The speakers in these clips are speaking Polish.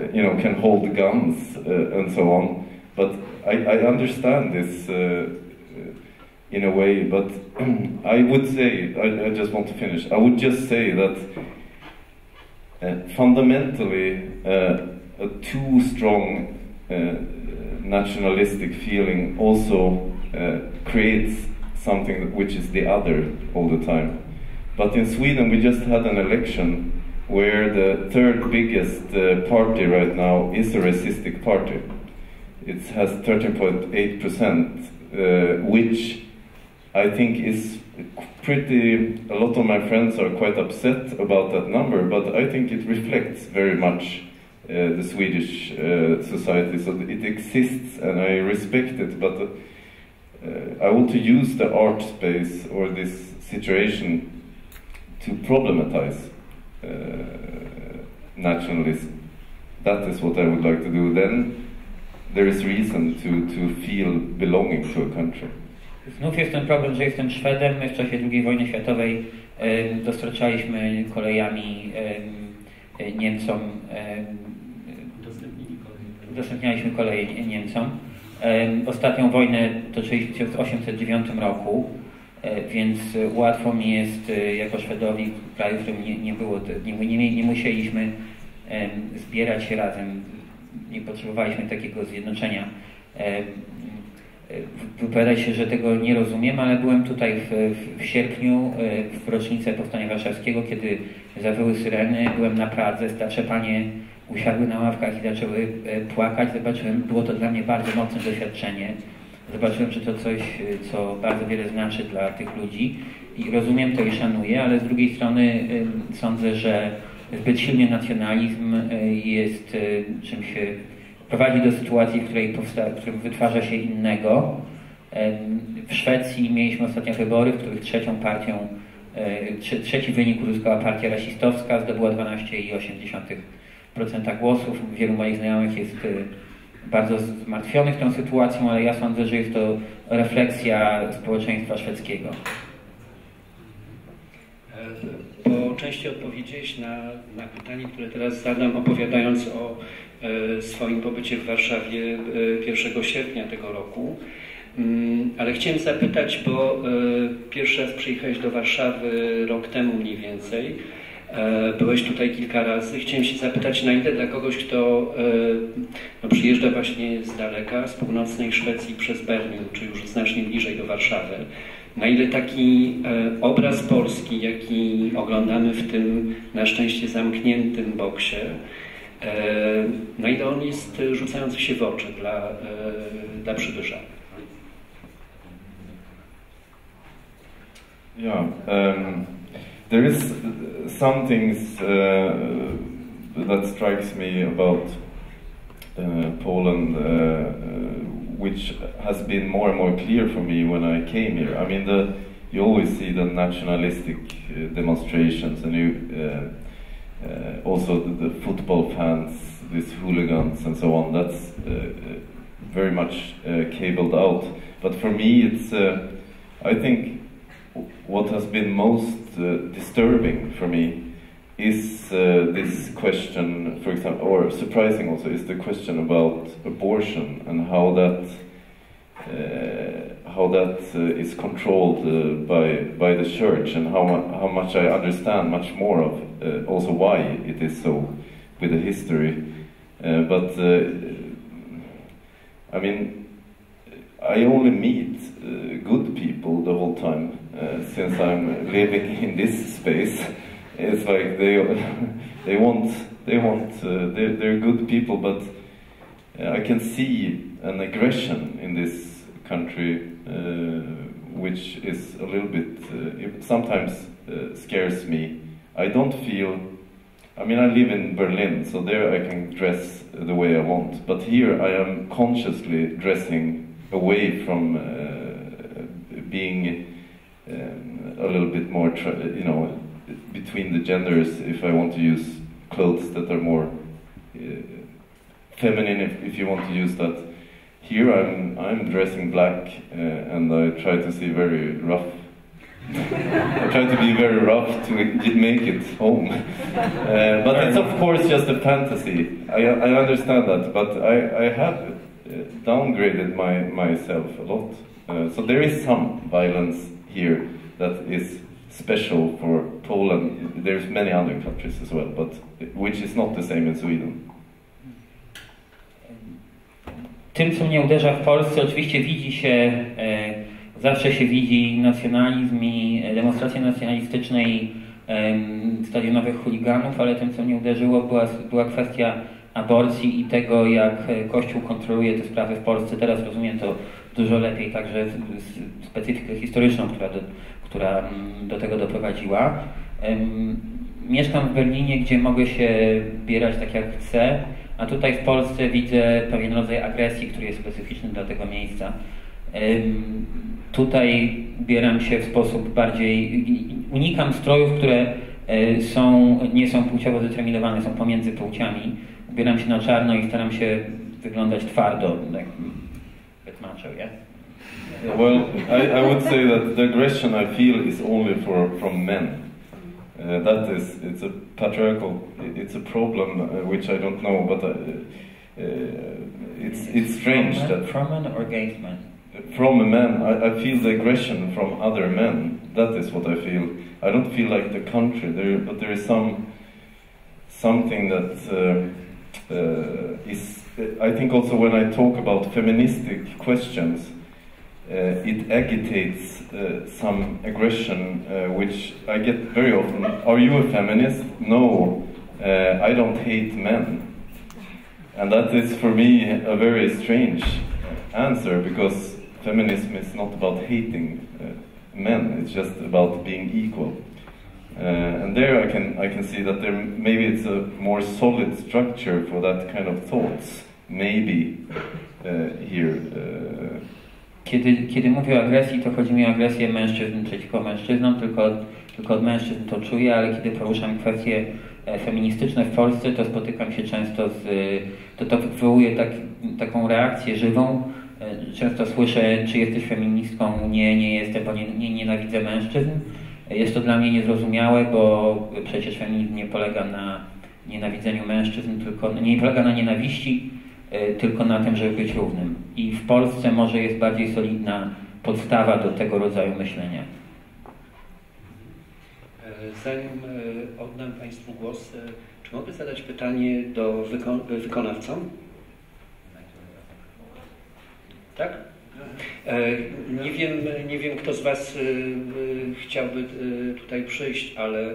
uh, you know, can hold guns uh, and so on. But I, I understand this uh, in a way, but I would say, I, I, just want to finish, I would just say that uh, fundamentally uh, a too strong uh, nationalistic feeling also creates something which is the other all the time. But in Sweden, we just had an election where the third biggest uh, party right now is a racistic party. It has 13.8%, uh, which I think is pretty. A lot of my friends are quite upset about that number, but I think it reflects very much uh, the Swedish uh, society. So it exists, and I respect it. But uh, I want to use the art space or this situation to problematize uh, nationalism. That is what I would like to do. Then there is reason to, to feel belonging to a country. Znów jest ten problem, że jestem Szwedem. My w czasie II wojny światowej dostarczaliśmy kolejami Niemcom, udostępnialiśmy koleje Niemcom. Ostatnią wojnę toczyliśmy w 1809 roku, więc łatwo mi jest e, jako Szwedowi, kraju, w którym nie, nie było, nie, nie, nie musieliśmy zbierać się razem, nie potrzebowaliśmy takiego zjednoczenia. Wypowiadać się, że tego nie rozumiem, ale byłem tutaj w, w sierpniu, e, w rocznicę Powstania Warszawskiego, kiedy zawyły syreny, byłem na Pradze, starsze panie usiadły na ławkach i zaczęły e, płakać. Zobaczyłem, było to dla mnie bardzo mocne doświadczenie. Zobaczyłem, że to coś, e, co bardzo wiele znaczy dla tych ludzi i rozumiem to i szanuję, ale z drugiej strony sądzę, że zbyt silny nacjonalizm jest czymś prowadzi do sytuacji, w której powsta, w którym wytwarza się innego. W Szwecji mieliśmy ostatnio wybory, w których trzecią partią, trzeci wynik uzyskała partia rasistowska, zdobyła 12,8% głosów. Wielu moich znajomych jest bardzo zmartwionych tą sytuacją, ale ja sądzę, że jest to refleksja społeczeństwa szwedzkiego. Po części odpowiedziałeś na, na pytanie, które teraz zadam, opowiadając o E, swoim pobycie w Warszawie 1 e, sierpnia tego roku. Mm, ale chciałem zapytać, bo e, pierwszy raz przyjechałeś do Warszawy rok temu mniej więcej. Byłeś tutaj kilka razy. Chciałem się zapytać, na ile dla kogoś, kto no, przyjeżdża właśnie z daleka, z północnej Szwecji przez Berlin, czy już znacznie bliżej do Warszawy, na ile taki obraz Polski, jaki oglądamy w tym na szczęście zamkniętym boksie, E, no i on jest rzucający się w oczy dla, e, dla przybysza. Yeah, um, there is some things uh, that strikes me about uh, Poland, uh, which has been more and more clear for me when I came here. I mean, the, you always see the nationalistic demonstrations, and you uh, also the, the, football fans, these hooligans and so on, that's uh, very much uh, cabled out. But for me, it's, I think, what has been most disturbing for me is this question, for example, or surprising also, is the question about abortion and how that how that uh, is controlled uh, by by the church and how how much I understand much more of uh, also why it is so with the history. Uh, but uh, I mean, I only meet uh, good people the whole time since I'm living in this space. It's like they they want they want they're, they're good people, but I can see an aggression in this country, uh, which is a little bit, uh, sometimes uh, scares me. I don't feel, I mean, I live in Berlin, so there I can dress the way I want. But here I am consciously dressing away from being um, a little bit more, you know, between the genders if I want to use clothes that are more uh, feminine, if, if you want to use that. Here I'm, I'm dressing black uh, and I try to see very rough I try to be very rough to make it home. Uh, but it's of course just a fantasy. I, I understand that, but I, I have uh, downgraded my, myself a lot. Uh, so there is some violence here that is special for Poland. There's many other countries as well, but which is not the same in Sweden. Tym, co mnie uderza w Polsce, oczywiście widzi się, e, zawsze się widzi nacjonalizm i demonstracje nacjonalistyczne i e, stadionowych chuliganów, ale tym, co mnie uderzyło, była, była kwestia aborcji i tego, jak Kościół kontroluje te sprawy w Polsce. Teraz rozumiem to dużo lepiej, także specyfikę historyczną, która do, która mm, do tego doprowadziła. Mieszkam w Berlinie, gdzie mogę się bierać tak jak chcę, a tutaj w Polsce widzę pewien rodzaj agresji, który jest specyficzny dla tego miejsca. Tutaj bieram się w sposób bardziej, unikam strojów, które e, są, nie są płciowo zdeterminowane, są pomiędzy płciami. Ubieram się na czarno i staram się wyglądać twardo, tak macho, yeah? Well, I, I would say that the aggression I feel is only for, from men. Uh, that is, it's a patriarchal, it's a problem uh, which I don't know, but uh, uh it's, it's strange from that... From men or against men? From a man, I, I, feel the aggression from other men. That is what I feel. I don't feel like the country, there, but there is some something that uh, uh, is. I think also when I talk about feministic questions, uh, it agitates uh, some aggression, uh, which I get very often. Are you a feminist? No, I don't hate men. And that is for me a very strange answer because feminism is not about hating men, it's just about being equal. Uh, and there I can, I can see that there maybe it's a more solid structure for that kind of thoughts, maybe uh, here. Uh, Kiedy, kiedy mówię o agresji, to chodzi mi o agresję mężczyzn przeciwko mężczyznom, tylko, tylko od mężczyzn to czuję, ale kiedy poruszam kwestie e, feministyczne w Polsce, to spotykam się często z, to, to wywołuje tak, taką reakcję żywą. E, często słyszę, czy jesteś feministką? Nie, nie jestem, bo nie, nie nienawidzę mężczyzn. Jest to dla mnie niezrozumiałe, bo przecież feminizm nie polega na nienawidzeniu mężczyzn, tylko nie polega na nienawiści, E, tylko na tym, żeby być równym. I w Polsce może jest bardziej solidna podstawa do tego rodzaju myślenia. E, zanim e, oddam Państwu głos, czy mogę zadać pytanie do wyko wykonawcom? Tak? Nie wiem, nie wiem, kto z Was chciałby tutaj przyjść, ale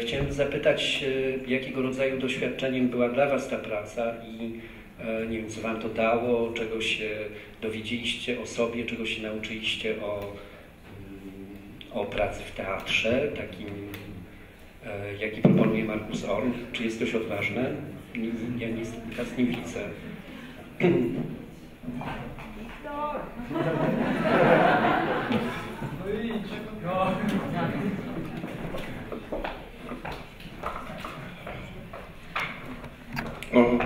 chciałem zapytać, jakiego rodzaju doświadczeniem była dla Was ta praca i E, nie wiem, co Wam to dało, czego się dowiedzieliście o sobie, czego się nauczyliście o, mm, o pracy w teatrze, takim, e, jaki proponuje Markus Orn. Czy jest dość odważne? Ja nic Was nie widzę. No,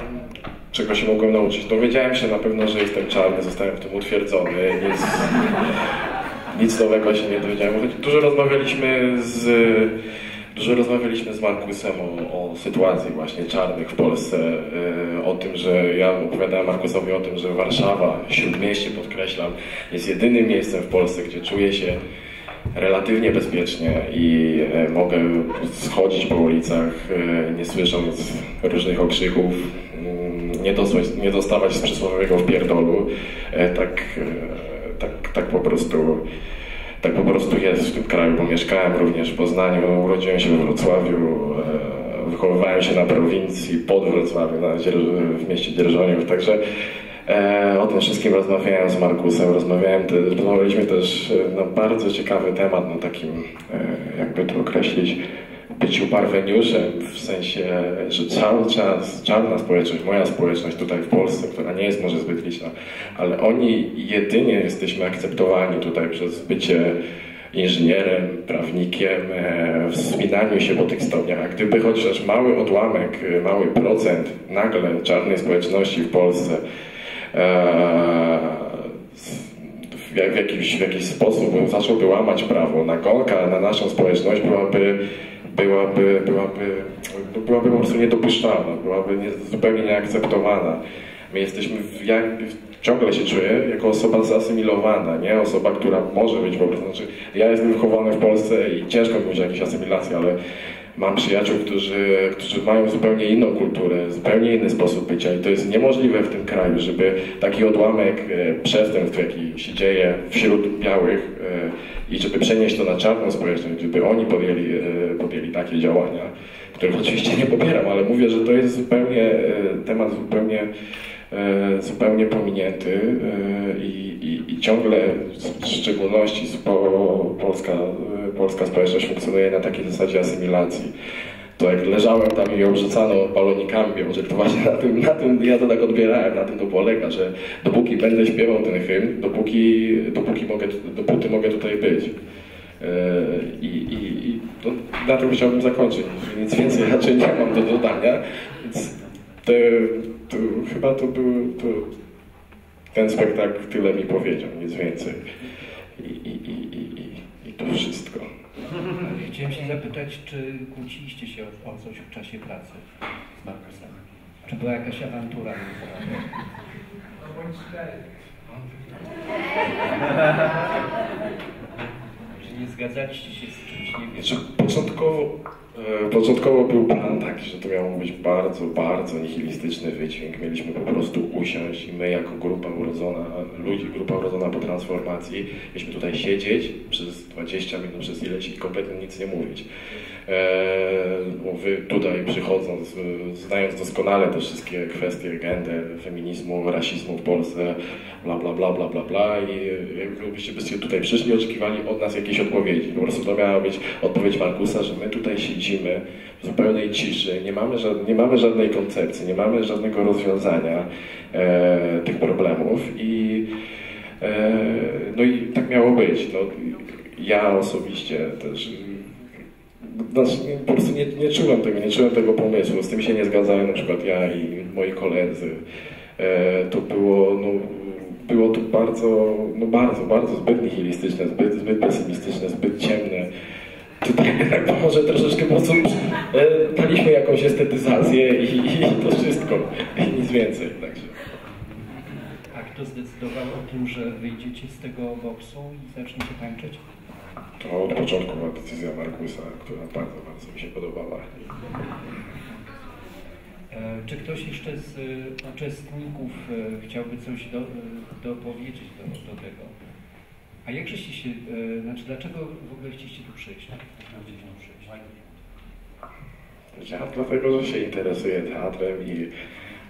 czego się mogłem nauczyć? Dowiedziałem się na pewno, że jestem czarny, zostałem w tym utwierdzony, nic, nic nowego się nie dowiedziałem. Dużo rozmawialiśmy z, dużo rozmawialiśmy z Markusem o, o sytuacji właśnie czarnych w Polsce, e, o tym, że ja opowiadałem Markusowi o tym, że Warszawa, Śródmieście podkreślam, jest jedynym miejscem w Polsce, gdzie czuję się relatywnie bezpiecznie i e, mogę schodzić po ulicach, e, nie słysząc różnych okrzyków, nie, dostać, nie dostawać z przysłowiowego wpierdolu. E, tak, e, tak, tak po prostu tak po prostu jest w tym kraju, bo mieszkałem również w Poznaniu, urodziłem się we Wrocławiu, e, wychowywałem się na prowincji pod Wrocławiem, na w mieście Dzierżoniów, także o tym wszystkim rozmawiałem z Markusem, rozmawiałem te, rozmawialiśmy też na bardzo ciekawy temat, na takim, jakby to określić, byciu parweniuszem, w sensie, że cały czas czarna społeczność, moja społeczność tutaj w Polsce, która nie jest może zbyt liczna, ale oni jedynie jesteśmy akceptowani tutaj przez bycie inżynierem, prawnikiem, e, wspinaniu się po tych stopniach. Gdyby chociaż mały odłamek, e, mały procent nagle czarnej społeczności w Polsce e, w, jakiś, w jakiś sposób zacząłby łamać prawo, nagonka na naszą społeczność byłaby, byłaby, byłaby, byłaby po prostu niedopuszczalna, byłaby nie, zupełnie nieakceptowana. My jesteśmy, w, jak, ciągle się czuję jako osoba zasymilowana, nie osoba, która może być prostu, znaczy ja jestem wychowany w Polsce i ciężko mówić o jakiejś asymilacji, ale mam przyjaciół, którzy, którzy mają zupełnie inną kulturę, zupełnie inny sposób bycia i to jest niemożliwe w tym kraju, żeby taki odłamek e, przestępstw, jaki się dzieje wśród białych e, i żeby przenieść to na czarną społeczność, żeby oni podjęli, e, podjęli takie działania, których oczywiście nie popieram, ale mówię, że to jest zupełnie e, temat zupełnie e, zupełnie pominięty e, i, i, i ciągle w szczególności polska, polska społeczność funkcjonuje na takiej zasadzie asymilacji. To jak leżałem tam i ją rzucano balonikami, wiem, że to właśnie na tym, na tym, ja to tak odbierałem, na tym to polega, że dopóki będę śpiewał ten hymn, dopóki, dopóki mogę, dopóty mogę tutaj być. E, I, i, i to, na tym chciałbym zakończyć. Nic więcej raczej nie mam do dodania. Więc to, to, chyba to był to, ten spektakl tyle mi powiedział, nic więcej. I, i, i, i, i, i to wszystko. Chciałem się zapytać, czy kłóciliście się o, coś w czasie pracy z Markusem? Czy była jakaś awantura? między wami? Czy nie zgadzacie się z czymś, nie wiem. Znaczy, początkowo, e, początkowo był plan taki, że to miał być bardzo, bardzo nihilistyczny wydźwięk. Mieliśmy po prostu usiąść i my jako grupa urodzona, ludzi, grupa urodzona po transformacji, mieliśmy tutaj siedzieć przez 20 minut, przez ileś i kompletnie nic nie mówić. E, bo wy tutaj przychodząc, znając doskonale te wszystkie kwestie gender, feminizmu, rasizmu w Polsce, bla bla bla bla bla bla i jakbyście byście tutaj przyszli, oczekiwali od nas jakiejś odpowiedzi. Po prostu to miała być odpowiedź Markusa, że my tutaj siedzimy w zupełnej ciszy, nie mamy, ża- nie mamy żadnej koncepcji, nie mamy żadnego rozwiązania e, tych problemów i e, no i tak miało być. No, ja osobiście też nie- po prostu nie, nie czułem tego, nie czułem tego pomysłu. Z tym się nie zgadzałem na przykład ja i moi koledzy. E, to było, no, było to bardzo, no bardzo, bardzo zbyt nihilistyczne, zbyt, zbyt pesymistyczne, zbyt ciemne. Tutaj może troszeczkę po prostu e, daliśmy jakąś estetyzację i, i to wszystko. I nic więcej. Także. A kto zdecydował o tym, że wyjdziecie z tego boksu i zaczniecie tańczyć? To od początku była decyzja Markusa, która bardzo, bardzo mi się podobała. E, Czy ktoś jeszcze z e, uczestników e, chciałby coś do, dopowiedzieć do, do tego? A jak żeście się, znaczy dlaczego w ogóle chcieliście tu przyjść? Naprawdę tu przyjść? Ja dlatego, że się interesuję teatrem i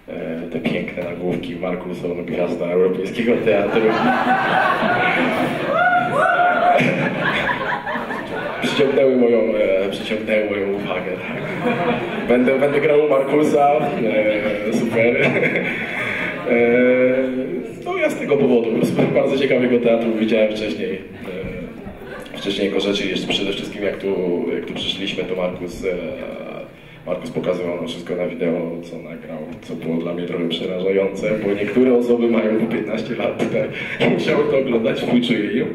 e, te piękne nagłówki Markuson, gwiazda europejskiego teatru. przyciągnęły moją, e, przyciągnęły moją uwagę. Tak. Będę, będę grał Markusa, e, super. E, no ja z tego powodu, po prostu bardzo ciekawego teatru widziałem wcześniej. E, wcześniej jego rzeczy, jeszcze przede wszystkim jak tu, jak tu przyszliśmy, to Markus, e, Markus pokazywał nam wszystko na wideo, co nagrał, co było dla mnie trochę przerażające, bo niektóre osoby mają po 15 lat i musiały to oglądać, współczuję im,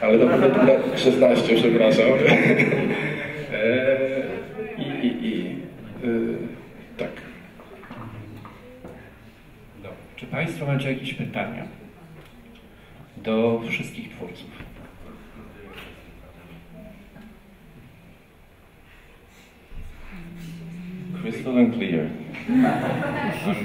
ale to na 16, przepraszam. E, I, i, i e, tak. Dobrze. Czy Państwo macie jakieś pytania do wszystkich twórców? Crystal and clear.